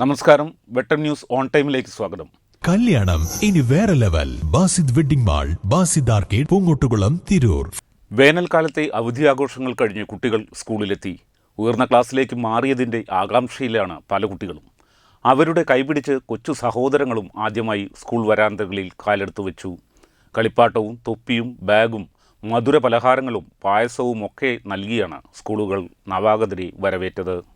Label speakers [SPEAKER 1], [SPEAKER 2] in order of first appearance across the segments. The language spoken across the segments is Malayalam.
[SPEAKER 1] നമസ്കാരം. വെട്ടം ന്യൂസ് ഓൺ ടൈമിലേക്ക് സ്വാഗതം.
[SPEAKER 2] കല്യാണം ഇനി വേറെ level. Basid wedding mall Basid arcade Poongottukulam Tirur.
[SPEAKER 1] വേനൽക്കാലത്തെ അവധി ആഘോഷങ്ങൾ കഴിഞ്ഞ് കുട്ടികൾ സ്കൂളിലെത്തി. ഉയർന്ന ക്ലാസ്സിലേക്ക് മാറിയതിന്റെ ആകാംക്ഷയിലാണ് പല കുട്ടികളും. അവരുടെ കൈപിടിച്ച് കൊച്ചു സഹോദരങ്ങളും ആദ്യമായി സ്കൂൾ വരാന്തകളിൽ കാലെടുത്തു വെച്ചു. കളിപ്പാട്ടവും തൊപ്പിയും ബാഗും മധുര പലഹാരങ്ങളും പായസവും ഒക്കെ നൽകിയാണ് സ്കൂളുകൾ നവാഗതരെ വരവേറ്റത്.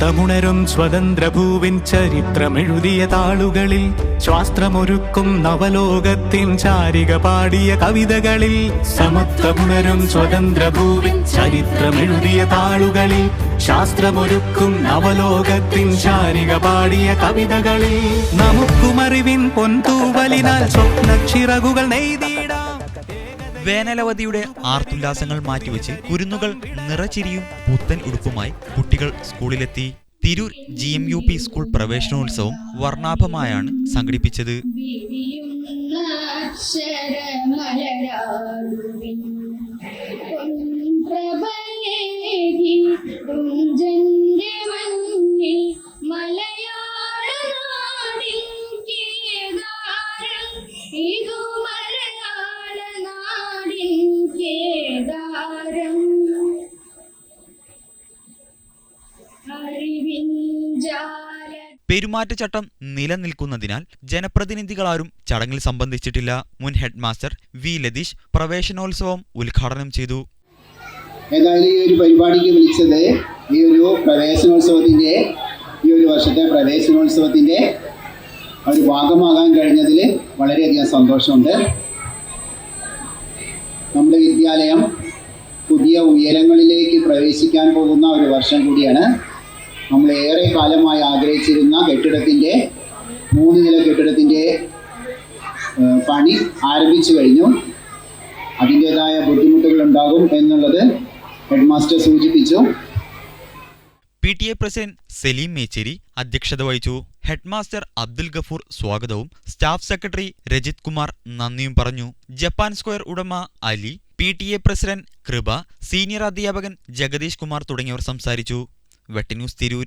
[SPEAKER 3] സമത്തമുണരും സ്വതന്ത്ര ഭൂവിൻ ചരിത്രമെഴുതിയ താളുകളിൽ ശാസ്ത്രമൊരുക്കും നവലോകത്തിൻ ചാരിക പാടിയ കവിതകളിൽ സമത്വമുണരും സ്വതന്ത്ര ഭൂവിൻ ചരിത്രമെഴുതിയ താളുകളിൽ ശാസ്ത്രമൊരുക്കും നവലോകത്തിൻ ചാരിക പാടിയ കവിതകളിൽ. നമുക്കുമറിവിൻ പൊന്തൂവലിനാൽ സ്വപ്നക്ഷിറകുകൾ നെയ്തിടാം
[SPEAKER 4] വേനലവധിയുടെ ആർത്തുല്ലാസങ്ങൾ മാറ്റിവെച്ച് കുരുന്നുകൾ നിറച്ചിരിയും പുത്തൻ ഉടുപ്പുമായി കുട്ടികൾ സ്കൂളിലെത്തി. Tirur G M U P school പ്രവേശനോത്സവം വർണാഭമായാണ് സംഘടിപ്പിച്ചത്.
[SPEAKER 5] ഇതു
[SPEAKER 4] പെരുമാറ്റച്ചട്ടം നിലനിൽക്കുന്നതിനാൽ ജനപ്രതിനിധികളാരും ചടങ്ങിൽ സംബന്ധിച്ചിട്ടില്ല. മുൻ ഹെഡ്മാസ്റ്റർ വി ലതീഷ് പ്രവേശനോത്സവം ഉദ്ഘാടനം ചെയ്തു.
[SPEAKER 6] ഏതായാലും ഈ ഒരു പരിപാടിക്ക് വിളിച്ചത്. ഈ ഒരു പ്രവേശനോത്സവത്തിന്റെ ഈ ഒരു വർഷത്തെ പ്രവേശനോത്സവത്തിന്റെ ഒരു ഭാഗമാകാൻ കഴിഞ്ഞതിൽ വളരെയധികം സന്തോഷമുണ്ട്. നമ്മുടെ വിദ്യാലയം പുതിയ ഉയരങ്ങളിലേക്ക് പ്രവേശിക്കാൻ പോകുന്ന ഒരു വർഷം കൂടിയാണ്. നമ്മൾ ഏറെ കാലമായി ആഗ്രഹിച്ചിരുന്ന കെട്ടിടത്തിന്റെ മൂന്ന് നില കെട്ടിടത്തിന്റെ പണി ആരംഭിച്ചു കഴിഞ്ഞു. അതിന്റെതായ ബുദ്ധിമുട്ടുകൾ ഉണ്ടാകും എന്നുള്ളത് ഹെഡ് മാസ്റ്റർ സൂചിപ്പിച്ചു.
[SPEAKER 4] P T A president Saleem Mecheri അധ്യക്ഷത വഹിച്ചു. ഹെഡ്മാസ്റ്റർ അബ്ദുൽ ഗഫൂർ സ്വാഗതവും സ്റ്റാഫ് സെക്രട്ടറി രജിത് കുമാർ നന്ദിയും പറഞ്ഞു. ജപ്പാൻ സ്ക്വയർ ഉടമ Ali P T A president Kripa senior അധ്യാപകൻ ജഗദീഷ് കുമാർ തുടങ്ങിയവർ സംസാരിച്ചു. വെട്ടന്യൂസ് തിരൂർ